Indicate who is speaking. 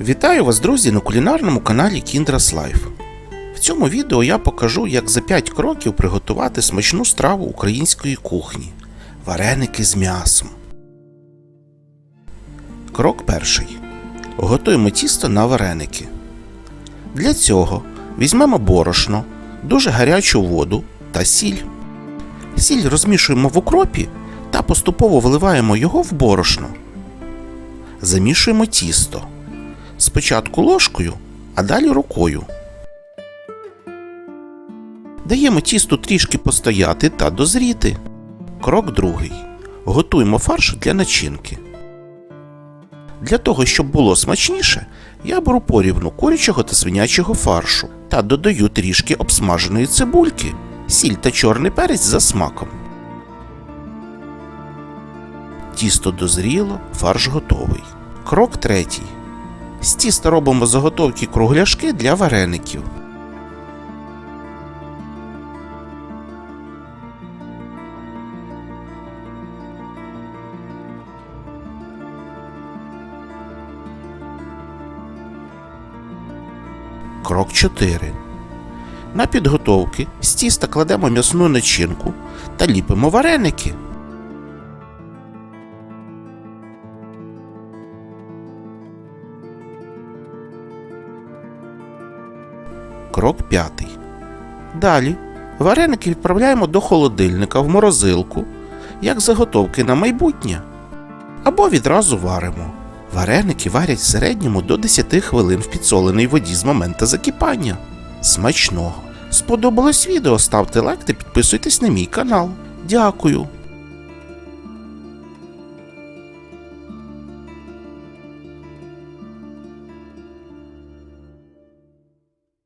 Speaker 1: Вітаю вас, друзі, на кулінарному каналі Kindras Life. В цьому відео я покажу, як за 5 кроків приготувати смачну страву української кухні вареники з м'ясом. Крок перший. Готуємо тісто на вареники. Для цього візьмемо борошно, дуже гарячу воду та сіль. Сіль розмішуємо в укропі та поступово вливаємо його в борошно. Замішуємо тісто. Спочатку ложкою, а далі рукою. Даємо тісту трішки постояти та дозріти. Крок другий. Готуємо фарш для начинки. Для того, щоб було смачніше, я беру порівну курячого та свинячого фаршу та додаю трішки обсмаженої цибульки, сіль та чорний перець за смаком. Тісто дозріло, фарш готовий. Крок третій. З тіста робимо заготовки кругляшки для вареників. Крок 4. На підготовки з тіста кладемо м'ясну начинку та ліпимо вареники. Крок 5. Далі вареники відправляємо до холодильника в морозилку, як заготовки на майбутнє. Або відразу варимо. Вареники варять в середньому до 10 хвилин в підсоленій воді з моменту закипання. Смачного! Сподобалось відео? Ставте лайк та підписуйтесь на мій канал. Дякую!